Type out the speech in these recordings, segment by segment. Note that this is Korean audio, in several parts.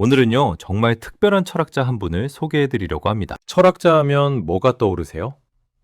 오늘은요, 정말 특별한 철학자 한 분을 소개해 드리려고 합니다. 철학자 하면 뭐가 떠오르세요?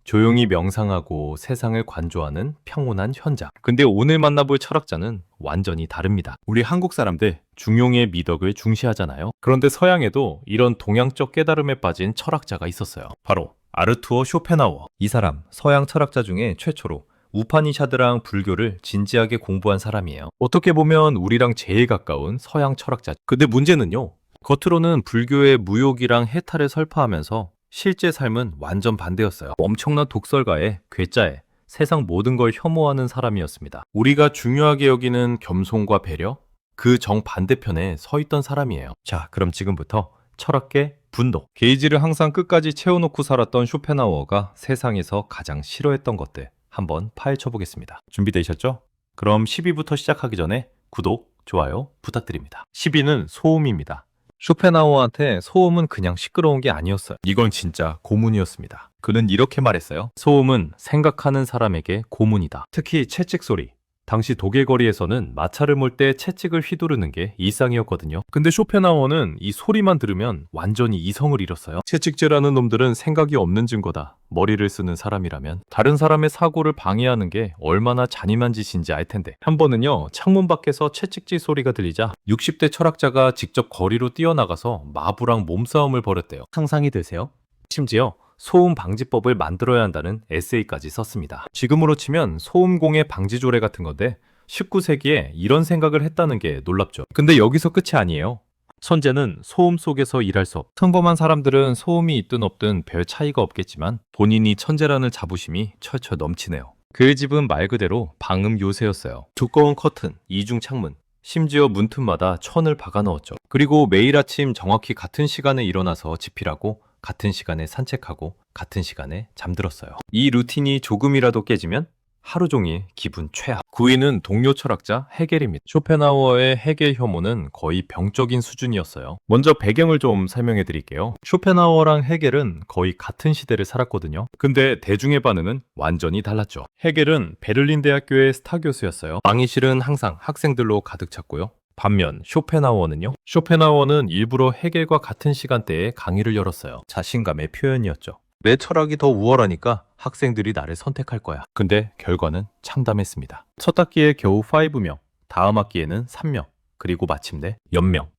조용히 명상하고 세상을 관조하는 평온한 현장. 근데 오늘 만나볼 철학자는 완전히 다릅니다. 우리 한국 사람들 중용의 미덕을 중시하잖아요. 그런데 서양에도 이런 동양적 깨달음에 빠진 철학자가 있었어요. 바로 아르투어 쇼펜하워. 이 사람 서양 철학자 중에 최초로 우파니샤드랑 불교를 진지하게 공부한 사람이에요. 어떻게 보면 우리랑 제일 가까운 서양 철학자. 근데 문제는요. 겉으로는 불교의 무욕이랑 해탈을 설파하면서 실제 삶은 완전 반대였어요. 엄청난 독설가에 괴짜에 세상 모든 걸 혐오하는 사람이었습니다. 우리가 중요하게 여기는 겸손과 배려 그 정반대편에 서 있던 사람이에요. 자, 그럼 지금부터 철학계 분도. 게이지를 항상 끝까지 채워놓고 살았던 쇼펜하워가 세상에서 가장 싫어했던 것들 한번 파헤쳐 보겠습니다. 준비되셨죠? 그럼 10위부터 시작하기 전에 구독, 좋아요 부탁드립니다. 10위는 소음입니다. 쇼펜하우어한테 소음은 그냥 시끄러운 게 아니었어요. 이건 진짜 고문이었습니다. 그는 이렇게 말했어요. 소음은 생각하는 사람에게 고문이다. 특히 채찍 소리. 당시 독일 거리에서는 마차를 몰 때 채찍을 휘두르는 게 일상이었거든요. 근데 쇼펜하우어는 이 소리만 들으면 완전히 이성을 잃었어요. 채찍질하는 놈들은 생각이 없는 증거다. 머리를 쓰는 사람이라면 다른 사람의 사고를 방해하는 게 얼마나 잔인한 짓인지 알 텐데. 한 번은요, 창문 밖에서 채찍질 소리가 들리자 60대 철학자가 직접 거리로 뛰어나가서 마부랑 몸싸움을 벌였대요. 상상이 되세요? 심지어 소음 방지법을 만들어야 한다는 에세이까지 썼습니다. 지금으로 치면 소음공해 방지 조례 같은 건데 19세기에 이런 생각을 했다는 게 놀랍죠. 근데 여기서 끝이 아니에요. 선제는 소음 속에서 일할 수 없. 평범한 사람들은 소음이 있든 없든 별 차이가 없겠지만 본인이 천재라는 자부심이 철철 넘치네요. 그 집은 말 그대로 방음 요새였어요. 두꺼운 커튼, 이중 창문, 심지어 문틈마다 천을 박아 넣었죠. 그리고 매일 아침 정확히 같은 시간에 일어나서 집필하고 같은 시간에 산책하고 같은 시간에 잠들었어요. 이 루틴이 조금이라도 깨지면 하루 종일 기분 최악. 9위는 동료 철학자 헤겔입니다. 쇼펜하우어의 헤겔 혐오는 거의 병적인 수준이었어요. 먼저 배경을 좀 설명해 드릴게요. 쇼펜하우어랑 헤겔은 거의 같은 시대를 살았거든요. 근데 대중의 반응은 완전히 달랐죠. 헤겔은 베를린 대학교의 스타 교수였어요. 강의실은 항상 학생들로 가득 찼고요. 반면 쇼펜하우어는요? 쇼펜하우어는 일부러 헤겔과 같은 시간대에 강의를 열었어요. 자신감의 표현이었죠. 내 철학이 더 우월하니까 학생들이 나를 선택할 거야. 근데 결과는 창담했습니다. 첫 학기에 겨우 5명, 다음 학기에는 3명, 그리고 마침내 연명.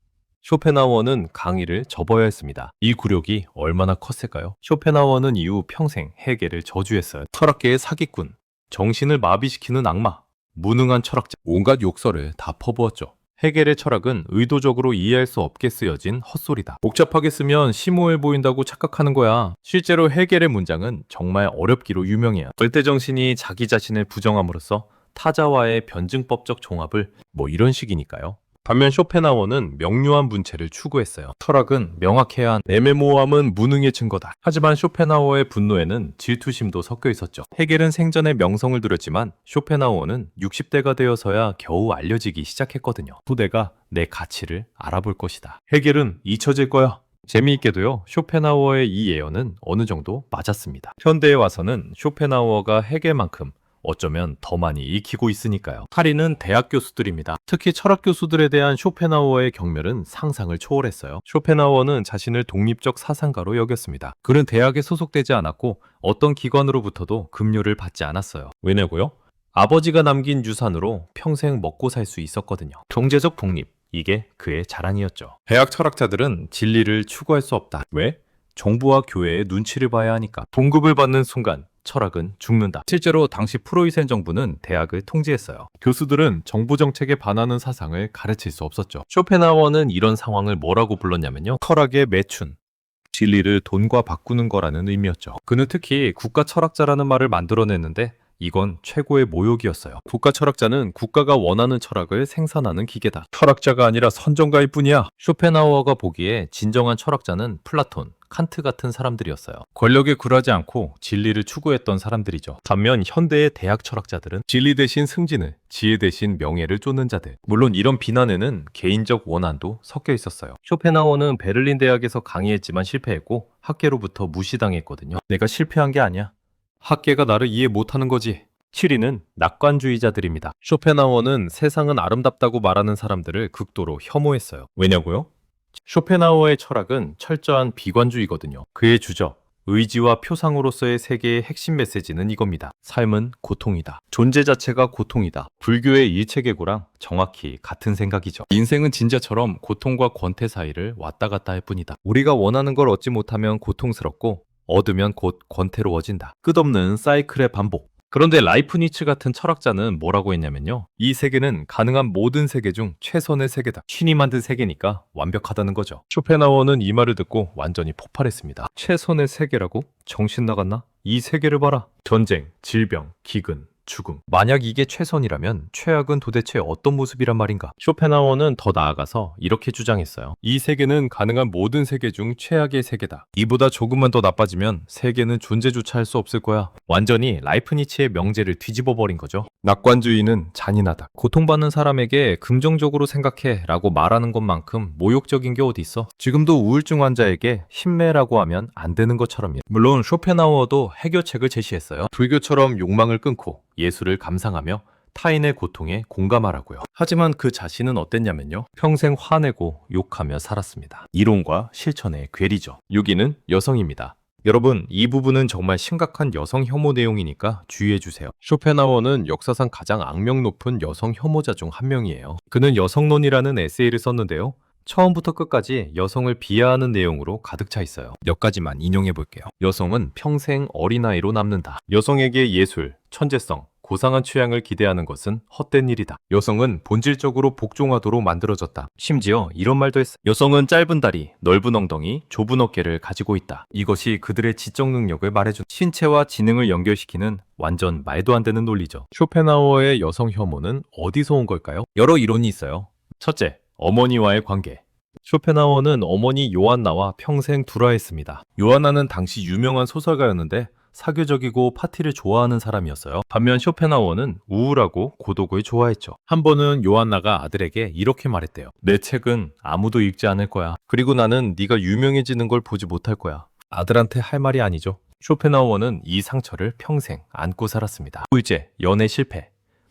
쇼펜하우어는 강의를 접어야 했습니다. 이 굴욕이 얼마나 컸을까요? 쇼펜하우어는 이후 평생 헤겔을 저주했어요. 철학계의 사기꾼, 정신을 마비시키는 악마, 무능한 철학자, 온갖 욕설을 다 퍼부었죠. 헤겔의 철학은 의도적으로 이해할 수 없게 쓰여진 헛소리다. 복잡하게 쓰면 심오해 보인다고 착각하는 거야. 실제로 헤겔의 문장은 정말 어렵기로 유명해요. 절대정신이 자기 자신을 부정함으로써 타자와의 변증법적 종합을 뭐 이런 식이니까요. 반면 쇼펜하워는 명료한 문체를 추구했어요. 철학은 명확해야 한 애매모호함은 무능의 증거다. 하지만 쇼펜하워의 분노에는 질투심도 섞여 있었죠. 헤겔은 생전에 명성을 두렸지만 쇼펜하워는 60대가 되어서야 겨우 알려지기 시작했거든요. 후대가 내 가치를 알아볼 것이다. 헤겔은 잊혀질 거야. 재미있게도요, 쇼펜하워의 이 예언은 어느 정도 맞았습니다. 현대에 와서는 쇼펜하워가 헤겔만큼 어쩌면 더 많이 익히고 있으니까요. 할인은 대학 교수들입니다. 특히 철학 교수들에 대한 쇼펜하우어의 경멸은 상상을 초월했어요. 쇼펜하우어는 자신을 독립적 사상가로 여겼습니다. 그는 대학에 소속되지 않았고 어떤 기관으로부터도 급료를 받지 않았어요. 왜냐고요? 아버지가 남긴 유산으로 평생 먹고 살 수 있었거든요. 경제적 독립. 이게 그의 자랑이었죠. 대학 철학자들은 진리를 추구할 수 없다. 왜? 정부와 교회의 눈치를 봐야 하니까. 봉급을 받는 순간 철학은 죽는다. 실제로 당시 프로이센 정부는 대학을 통제했어요. 교수들은 정부 정책에 반하는 사상을 가르칠 수 없었죠. 쇼펜하워는 이런 상황을 뭐라고 불렀냐면요. 철학의 매춘. 진리를 돈과 바꾸는 거라는 의미였죠. 그는 특히 국가 철학자라는 말을 만들어냈는데 이건 최고의 모욕이었어요. 국가 철학자는 국가가 원하는 철학을 생산하는 기계다. 철학자가 아니라 선정가일 뿐이야. 쇼펜하우어가 보기에 진정한 철학자는 플라톤, 칸트 같은 사람들이었어요. 권력에 굴하지 않고 진리를 추구했던 사람들이죠. 반면 현대의 대학 철학자들은 진리 대신 승진을, 지혜 대신 명예를 쫓는 자들. 물론 이런 비난에는 개인적 원한도 섞여 있었어요. 쇼펜하우어는 베를린 대학에서 강의했지만 실패했고 학계로부터 무시당했거든요. 내가 실패한 게 아니야. 학계가 나를 이해 못하는 거지. 7위는 낙관주의자들입니다. 쇼펜하워는 세상은 아름답다고 말하는 사람들을 극도로 혐오했어요. 왜냐고요? 쇼펜하우어의 철학은 철저한 비관주의거든요. 그의 주적, 의지와 표상으로서의 세계의 핵심 메시지는 이겁니다. 삶은 고통이다. 존재 자체가 고통이다. 불교의 일체계고랑 정확히 같은 생각이죠. 인생은 진짜처럼 고통과 권태 사이를 왔다 갔다 할 뿐이다. 우리가 원하는 걸 얻지 못하면 고통스럽고 얻으면 곧 권태로워진다. 끝없는 사이클의 반복. 그런데 라이프니츠 같은 철학자는 뭐라고 했냐면요. 이 세계는 가능한 모든 세계 중 최선의 세계다. 신이 만든 세계니까 완벽하다는 거죠. 쇼펜하워는 이 말을 듣고 완전히 폭발했습니다. 최선의 세계라고? 정신 나갔나? 이 세계를 봐라. 전쟁, 질병, 기근, 죽음. 만약 이게 최선이라면 최악은 도대체 어떤 모습이란 말인가? 쇼펜하워는 더 나아가서 이렇게 주장했어요. 이 세계는 가능한 모든 세계 중 최악의 세계다. 이보다 조금만 더 나빠지면 세계는 존재조차 할 수 없을 거야. 완전히 라이프니치의 명제를 뒤집어 버린 거죠. 낙관주의는 잔인하다. 고통받는 사람에게 긍정적으로 생각해 라고 말하는 것만큼 모욕적인 게 어디 있어? 지금도 우울증 환자에게 신매라고 하면 안 되는 것처럼요. 물론 쇼펜하워도 해결책을 제시했어요. 불교처럼 욕망을 끊고 예술을 감상하며 타인의 고통에 공감하라고요. 하지만 그 자신은 어땠냐면요. 평생 화내고 욕하며 살았습니다. 이론과 실천의 괴리죠. 6위는 여성입니다. 여러분, 이 부분은 정말 심각한 여성 혐오 내용이니까 주의해 주세요. 쇼펜하워는 역사상 가장 악명 높은 여성 혐오자 중 한 명이에요. 그는 여성론이라는 에세이를 썼는데요. 처음부터 끝까지 여성을 비하하는 내용으로 가득 차 있어요. 몇 가지만 인용해 볼게요. 여성은 평생 어린아이로 남는다. 여성에게 예술, 천재성, 고상한 취향을 기대하는 것은 헛된 일이다. 여성은 본질적으로 복종하도록 만들어졌다. 심지어 이런 말도 했어. 여성은 짧은 다리, 넓은 엉덩이, 좁은 어깨를 가지고 있다. 이것이 그들의 지적 능력을 말해준 신체와 지능을 연결시키는 완전 말도 안 되는 논리죠. 쇼펜하우어의 여성 혐오는 어디서 온 걸까요? 여러 이론이 있어요. 첫째, 어머니와의 관계. 쇼펜하워는 어머니 요한나와 평생 불화했습니다. 요한나는 당시 유명한 소설가였는데 사교적이고 파티를 좋아하는 사람이었어요. 반면 쇼펜하워는 우울하고 고독을 좋아했죠. 한 번은 요한나가 아들에게 이렇게 말했대요. 내 책은 아무도 읽지 않을 거야. 그리고 나는 네가 유명해지는 걸 보지 못할 거야. 아들한테 할 말이 아니죠. 쇼펜하워는 이 상처를 평생 안고 살았습니다. 둘째, 연애 실패.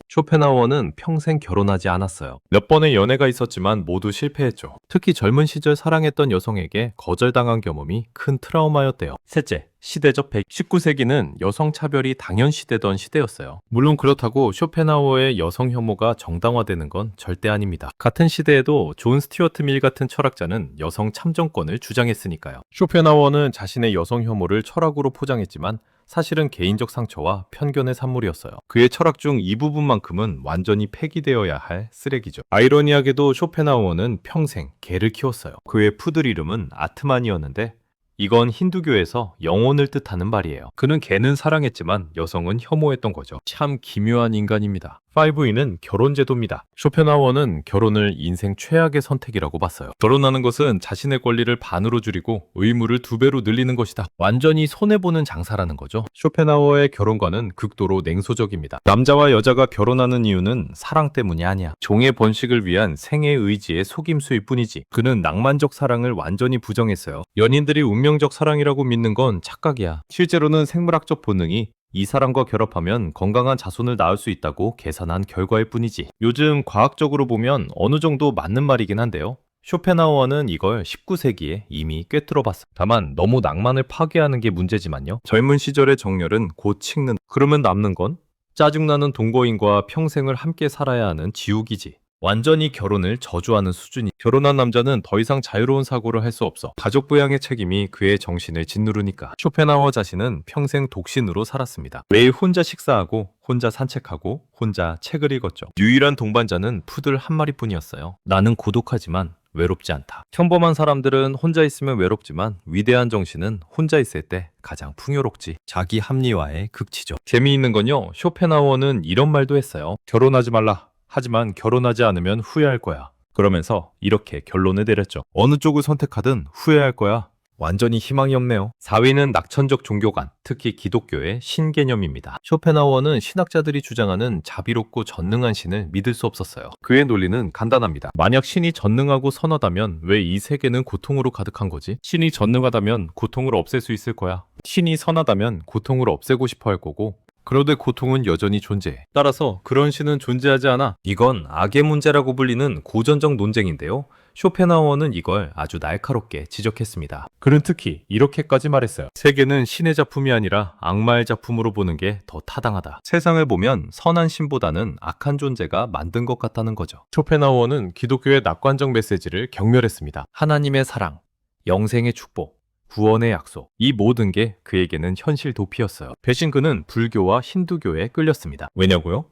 쇼펜하워는 평생 결혼하지 않았어요. 몇 번의 연애가 있었지만 모두 실패했죠. 특히 젊은 시절 사랑했던 여성에게 거절당한 경험이 큰 트라우마였대요. 셋째, 시대적 백 19세기는 여성 차별이 당연시되던 시대였어요. 물론 그렇다고 쇼펜하워의 여성 혐오가 정당화되는 건 절대 아닙니다. 같은 시대에도 존 스튜어트 밀 같은 철학자는 여성 참정권을 주장했으니까요. 쇼펜하워는 자신의 여성 혐오를 철학으로 포장했지만 사실은 개인적 상처와 편견의 산물이었어요. 그의 철학 중 이 부분만큼은 완전히 폐기되어야 할 쓰레기죠. 아이러니하게도 쇼펜하우어는 평생 개를 키웠어요. 그의 푸들 이름은 아트만이었는데 이건 힌두교에서 영혼을 뜻하는 말이에요. 그는 개는 사랑했지만 여성은 혐오했던 거죠. 참 기묘한 인간입니다. 5위는 결혼 제도입니다. 쇼펜하워는 결혼을 인생 최악의 선택이라고 봤어요. 결혼하는 것은 자신의 권리를 반으로 줄이고 의무를 두 배로 늘리는 것이다. 완전히 손해보는 장사라는 거죠. 쇼펜하워의 결혼관은 극도로 냉소적입니다. 남자와 여자가 결혼하는 이유는 사랑 때문이 아니야. 종의 번식을 위한 생의 의지의 속임수일 뿐이지. 그는 낭만적 사랑을 완전히 부정했어요. 연인들이 운명적 사랑이라고 믿는 건 착각이야. 실제로는 생물학적 본능이 이 사람과 결합하면 건강한 자손을 낳을 수 있다고 계산한 결과일 뿐이지. 요즘 과학적으로 보면 어느 정도 맞는 말이긴 한데요. 쇼펜하우어는 이걸 19세기에 이미 꿰뚫어 봤어. 다만 너무 낭만을 파괴하는 게 문제지만요. 젊은 시절의 정열은 곧 식는. 그러면 남는 건 짜증나는 동거인과 평생을 함께 살아야 하는 지옥이지. 완전히 결혼을 저주하는 수준이. 결혼한 남자는 더 이상 자유로운 사고를 할 수 없어. 가족 부양의 책임이 그의 정신을 짓누르니까. 쇼펜하워 자신은 평생 독신으로 살았습니다. 매일 혼자 식사하고 혼자 산책하고 혼자 책을 읽었죠. 유일한 동반자는 푸들 한 마리뿐이었어요. 나는 고독하지만 외롭지 않다. 평범한 사람들은 혼자 있으면 외롭지만 위대한 정신은 혼자 있을 때 가장 풍요롭지. 자기 합리화의 극치죠. 재미있는 건요. 쇼펜하워는 이런 말도 했어요. 결혼하지 말라. 하지만 결혼하지 않으면 후회할 거야. 그러면서 이렇게 결론을 내렸죠. 어느 쪽을 선택하든 후회할 거야. 완전히 희망이 없네요. 4위는 낙천적 종교관, 특히 기독교의 신개념입니다. 쇼펜하워는 신학자들이 주장하는 자비롭고 전능한 신을 믿을 수 없었어요. 그의 논리는 간단합니다. 만약 신이 전능하고 선하다면 왜 이 세계는 고통으로 가득한 거지? 신이 전능하다면 고통을 없앨 수 있을 거야. 신이 선하다면 고통을 없애고 싶어 할 거고 그런데 고통은 여전히 존재해. 따라서 그런 신은 존재하지 않아. 이건 악의 문제라고 불리는 고전적 논쟁인데요. 쇼펜하우어는 이걸 아주 날카롭게 지적했습니다. 그는 특히 이렇게까지 말했어요. 세계는 신의 작품이 아니라 악마의 작품으로 보는 게 더 타당하다. 세상을 보면 선한 신보다는 악한 존재가 만든 것 같다는 거죠. 쇼펜하우어는 기독교의 낙관적 메시지를 경멸했습니다. 하나님의 사랑, 영생의 축복, 구원의 약속. 이 모든 게 그에게는 현실 도피였어요. 대신 그는 불교와 힌두교에 끌렸습니다. 왜냐고요?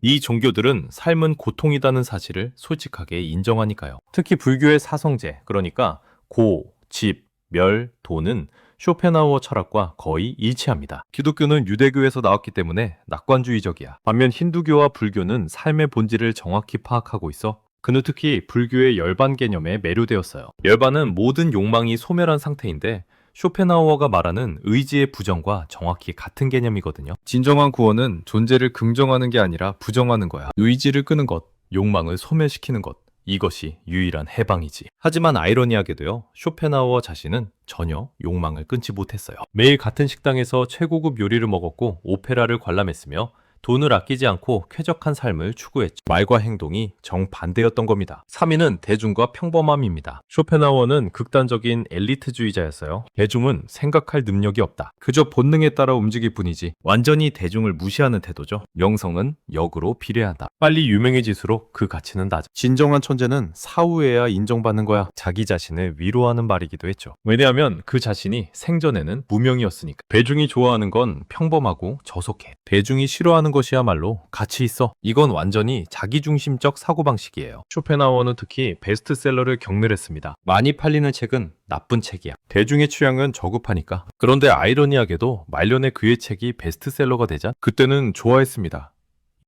이 종교들은 삶은 고통이라는 사실을 솔직하게 인정하니까요. 특히 불교의 사성제, 그러니까 고, 집, 멸, 도는 쇼펜하우어 철학과 거의 일치합니다. 기독교는 유대교에서 나왔기 때문에 낙관주의적이야. 반면 힌두교와 불교는 삶의 본질을 정확히 파악하고 있어 그는 특히 불교의 열반 개념에 매료되었어요. 열반은 모든 욕망이 소멸한 상태인데 쇼펜하우어가 말하는 의지의 부정과 정확히 같은 개념이거든요. 진정한 구원은 존재를 긍정하는 게 아니라 부정하는 거야. 의지를 끄는 것, 욕망을 소멸시키는 것. 이것이 유일한 해방이지. 하지만 아이러니하게도요, 쇼펜하우어 자신은 전혀 욕망을 끊지 못했어요. 매일 같은 식당에서 최고급 요리를 먹었고 오페라를 관람했으며 돈을 아끼지 않고 쾌적한 삶을 추구했죠. 말과 행동이 정반대였던 겁니다. 3위는 대중과 평범함입니다. 쇼펜하우어는 극단적인 엘리트주의자였어요. 대중은 생각할 능력이 없다. 그저 본능에 따라 움직일 뿐이지. 완전히 대중을 무시하는 태도죠. 영성은 역으로 비례한다. 빨리 유명해질수록 그 가치는 낮아. 진정한 천재는 사후에야 인정받는 거야. 자기 자신을 위로하는 말이기도 했죠. 왜냐하면 그 자신이 생전에는 무명이었으니까. 대중이 좋아하는 건 평범하고 저속해. 대중이 싫어하는 것이야말로 가치 있어. 이건 완전히 자기중심적 사고방식이에요. 쇼펜하우어는 특히 베스트셀러를 경멸했습니다. 많이 팔리는 책은 나쁜 책이야. 대중의 취향은 저급하니까. 그런데 아이러니하게도 말년에 그의 책이 베스트셀러가 되자 그때는 좋아했습니다.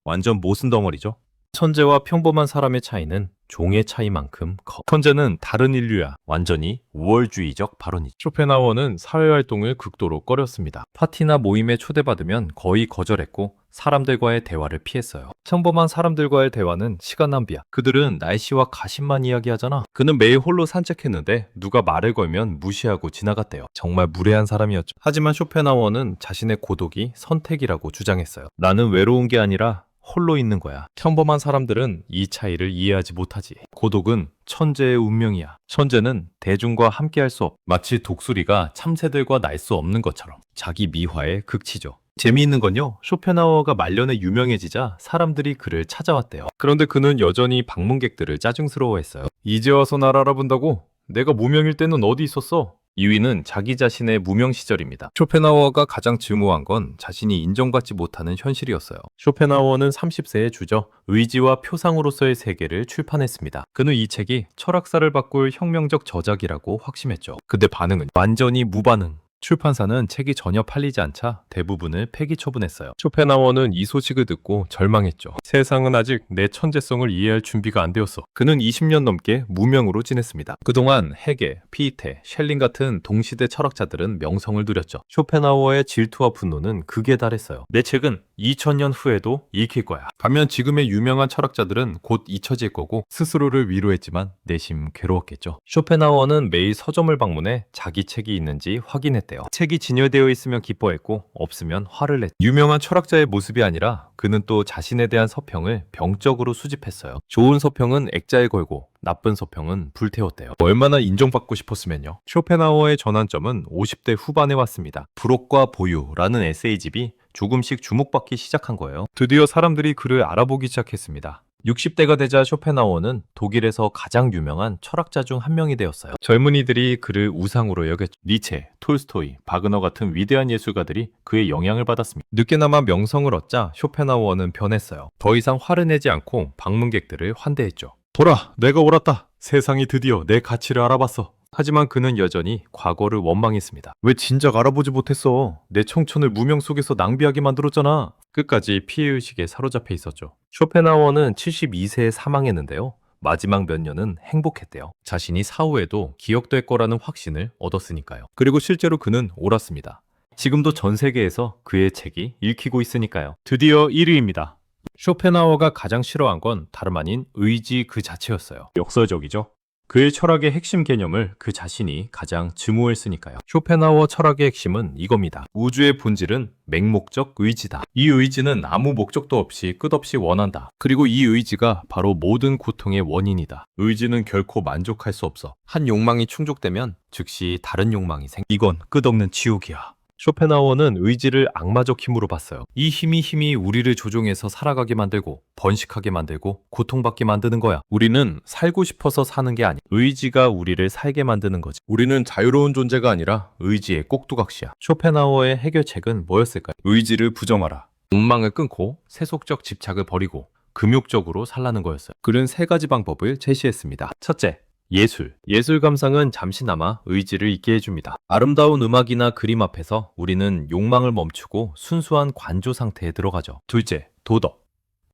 완전 모순 덩어리죠. 천재와 평범한 사람의 차이는 종의 차이만큼 커. 천재는 다른 인류야. 완전히 우월주의적 발언이죠. 쇼펜하우어는 사회활동을 극도로 꺼렸습니다. 파티나 모임에 초대받으면 거의 거절했고 사람들과의 대화를 피했어요. 평범한 사람들과의 대화는 시간 낭비야. 그들은 날씨와 가십만 이야기하잖아. 그는 매일 홀로 산책했는데 누가 말을 걸면 무시하고 지나갔대요. 정말 무례한 사람이었죠. 하지만 쇼펜하우어는 자신의 고독이 선택이라고 주장했어요. 나는 외로운 게 아니라 홀로 있는 거야. 평범한 사람들은 이 차이를 이해하지 못하지. 고독은 천재의 운명이야. 천재는 대중과 함께할 수 없. 마치 독수리가 참새들과 날 수 없는 것처럼 자기 미화의 극치죠. 재미있는 건요, 쇼펜하우어가 말년에 유명해지자 사람들이 그를 찾아왔대요. 그런데 그는 여전히 방문객들을 짜증스러워했어요. 이제 와서 날 알아본다고? 내가 무명일 때는 어디 있었어? 2위는 자기 자신의 무명 시절입니다. 쇼펜하우어가 가장 증오한 건 자신이 인정받지 못하는 현실이었어요. 쇼펜하우어는 30세에 주저 의지와 표상으로서의 세계를 출판했습니다. 그는 이 책이 철학사를 바꿀 혁명적 저작이라고 확신했죠. 근데 반응은 완전히 무반응. 출판사는 책이 전혀 팔리지 않자 대부분을 폐기 처분했어요. 쇼펜하우어는 이 소식을 듣고 절망했죠. 세상은 아직 내 천재성을 이해할 준비가 안 되었어. 그는 20년 넘게 무명으로 지냈습니다. 그동안 헤게, 피이테, 셸링 같은 동시대 철학자들은 명성을 누렸죠. 쇼펜하우어의 질투와 분노는 극에 달했어요. 내 책은 2000년 후에도 읽힐 거야. 반면 지금의 유명한 철학자들은 곧 잊혀질 거고 스스로를 위로했지만 내심 괴로웠겠죠. 쇼펜하우어는 매일 서점을 방문해 자기 책이 있는지 확인했대요. 책이 진열되어 있으면 기뻐했고 없으면 화를 냈. 유명한 철학자의 모습이 아니라 그는 또 자신에 대한 서평을 병적으로 수집했어요. 좋은 서평은 액자에 걸고 나쁜 서평은 불태웠대요. 얼마나 인정받고 싶었으면요. 쇼펜하우어의 전환점은 50대 후반에 왔습니다. 불옥과 보유라는 에세이집이 조금씩 주목받기 시작한 거예요. 드디어 사람들이 그를 알아보기 시작했습니다. 60대가 되자 쇼펜하우어는 독일에서 가장 유명한 철학자 중 한 명이 되었어요. 젊은이들이 그를 우상으로 여겼죠. 니체, 톨스토이, 바그너 같은 위대한 예술가들이 그의 영향을 받았습니다. 늦게나마 명성을 얻자 쇼펜하우어는 변했어요. 더 이상 화를 내지 않고 방문객들을 환대했죠. 보라, 내가 옳았다. 세상이 드디어 내 가치를 알아봤어. 하지만 그는 여전히 과거를 원망했습니다. 왜 진작 알아보지 못했어? 내 청춘을 무명 속에서 낭비하게 만들었잖아. 끝까지 피해의식에 사로잡혀 있었죠. 쇼펜하우어는 72세에 사망했는데요. 마지막 몇 년은 행복했대요. 자신이 사후에도 기억될 거라는 확신을 얻었으니까요. 그리고 실제로 그는 옳았습니다. 지금도 전 세계에서 그의 책이 읽히고 있으니까요. 드디어 1위입니다. 쇼펜하우어가 가장 싫어한 건 다름 아닌 의지 그 자체였어요. 역설적이죠. 그의 철학의 핵심 개념을 그 자신이 가장 증오했으니까요. 쇼펜하우어 철학의 핵심은 이겁니다. 우주의 본질은 맹목적 의지다. 이 의지는 아무 목적도 없이 끝없이 원한다. 그리고 이 의지가 바로 모든 고통의 원인이다. 의지는 결코 만족할 수 없어. 한 욕망이 충족되면 즉시 다른 욕망이 생. 이건 끝없는 지옥이야. 쇼펜하우어는 의지를 악마적 힘으로 봤어요. 이 힘이 힘이 우리를 조종해서 살아가게 만들고 번식하게 만들고 고통받게 만드는 거야. 우리는 살고 싶어서 사는 게 아니. 의지가 우리를 살게 만드는 거지. 우리는 자유로운 존재가 아니라 의지의 꼭두각시야. 쇼펜하우어의 해결책은 뭐였을까요? 의지를 부정하라. 욕망을 끊고 세속적 집착을 버리고 금욕적으로 살라는 거였어요. 그는 세 가지 방법을 제시했습니다. 첫째, 예술. 예술 감상은 잠시나마 의지를 있게 해줍니다. 아름다운 음악이나 그림 앞에서 우리는 욕망을 멈추고 순수한 관조 상태에 들어가죠. 둘째, 도덕.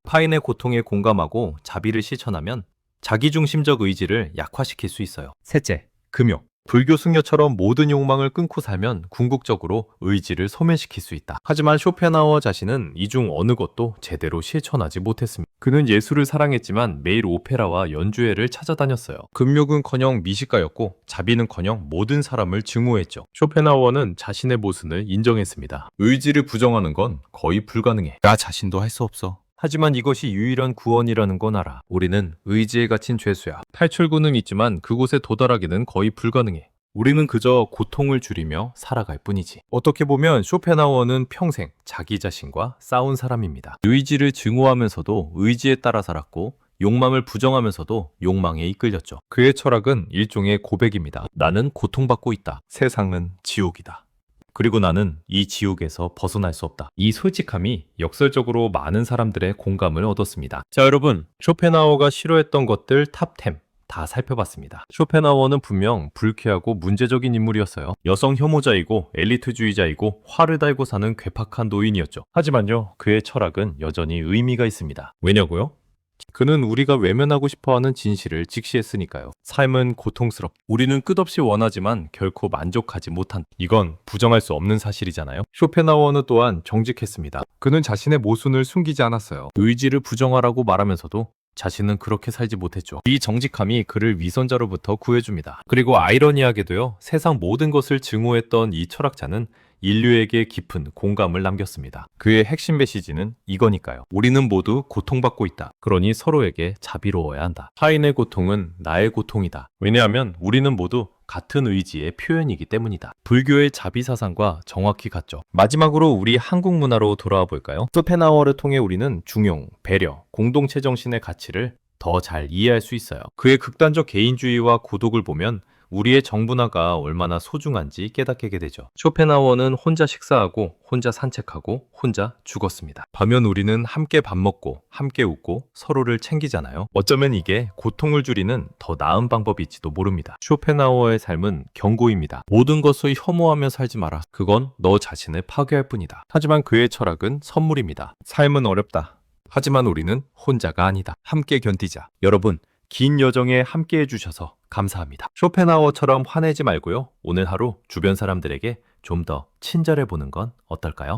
타인의 고통에 공감하고 자비를 실천하면 자기중심적 의지를 약화시킬 수 있어요. 셋째, 금욕. 불교 승려처럼 모든 욕망을 끊고 살면 궁극적으로 의지를 소멸시킬 수 있다. 하지만 쇼펜하우어 자신은 이 중 어느 것도 제대로 실천하지 못했습니다. 그는 예술을 사랑했지만 매일 오페라와 연주회를 찾아다녔어요. 금욕은커녕 미식가였고 자비는커녕 모든 사람을 증오했죠. 쇼펜하우어는 자신의 모순을 인정했습니다. 의지를 부정하는 건 거의 불가능해. 나 자신도 할 수 없어. 하지만 이것이 유일한 구원이라는 건 알아. 우리는 의지에 갇힌 죄수야. 탈출구는 있지만 그곳에 도달하기는 거의 불가능해. 우리는 그저 고통을 줄이며 살아갈 뿐이지. 어떻게 보면 쇼펜하우어는 평생 자기 자신과 싸운 사람입니다. 의지를 증오하면서도 의지에 따라 살았고 욕망을 부정하면서도 욕망에 이끌렸죠. 그의 철학은 일종의 고백입니다. 나는 고통받고 있다. 세상은 지옥이다. 그리고 나는 이 지옥에서 벗어날 수 없다. 이 솔직함이 역설적으로 많은 사람들의 공감을 얻었습니다. 자, 여러분. 쇼펜하우어가 싫어했던 것들 탑10 다 살펴봤습니다. 쇼펜하우어는 분명 불쾌하고 문제적인 인물이었어요. 여성 혐오자이고 엘리트주의자이고 화를 달고 사는 괴팍한 노인이었죠. 하지만요, 그의 철학은 여전히 의미가 있습니다. 왜냐고요? 그는 우리가 외면하고 싶어하는 진실을 직시했으니까요. 삶은 고통스럽. 우리는 끝없이 원하지만 결코 만족하지 못한. 이건 부정할 수 없는 사실이잖아요. 쇼펜하우어는 또한 정직했습니다. 그는 자신의 모순을 숨기지 않았어요. 의지를 부정하라고 말하면서도 자신은 그렇게 살지 못했죠. 이 정직함이 그를 위선자로부터 구해줍니다. 그리고 아이러니하게도요, 세상 모든 것을 증오했던 이 철학자는 인류에게 깊은 공감을 남겼습니다. 그의 핵심 메시지는 이거니까요. 우리는 모두 고통받고 있다. 그러니 서로에게 자비로워야 한다. 타인의 고통은 나의 고통이다. 왜냐하면 우리는 모두 같은 의지의 표현이기 때문이다. 불교의 자비 사상과 정확히 같죠. 마지막으로 우리 한국 문화로 돌아와 볼까요? 소펜하워를 통해 우리는 중용, 배려, 공동체 정신의 가치를 더 잘 이해할 수 있어요. 그의 극단적 개인주의와 고독을 보면 우리의 정문화가 얼마나 소중한지 깨닫게 되죠. 쇼펜하워는 혼자 식사하고 혼자 산책하고 혼자 죽었습니다. 반면 우리는 함께 밥 먹고 함께 웃고 서로를 챙기잖아요. 어쩌면 이게 고통을 줄이는 더 나은 방법일지도 모릅니다. 쇼펜하워의 삶은 경고입니다. 모든 것을 혐오하며 살지 마라. 그건 너 자신을 파괴할 뿐이다. 하지만 그의 철학은 선물입니다. 삶은 어렵다. 하지만 우리는 혼자가 아니다. 함께 견디자. 여러분, 긴 여정에 함께 해 주셔서 감사합니다. 쇼펜하우어처럼 화내지 말고요. 오늘 하루 주변 사람들에게 좀 더 친절해 보는 건 어떨까요?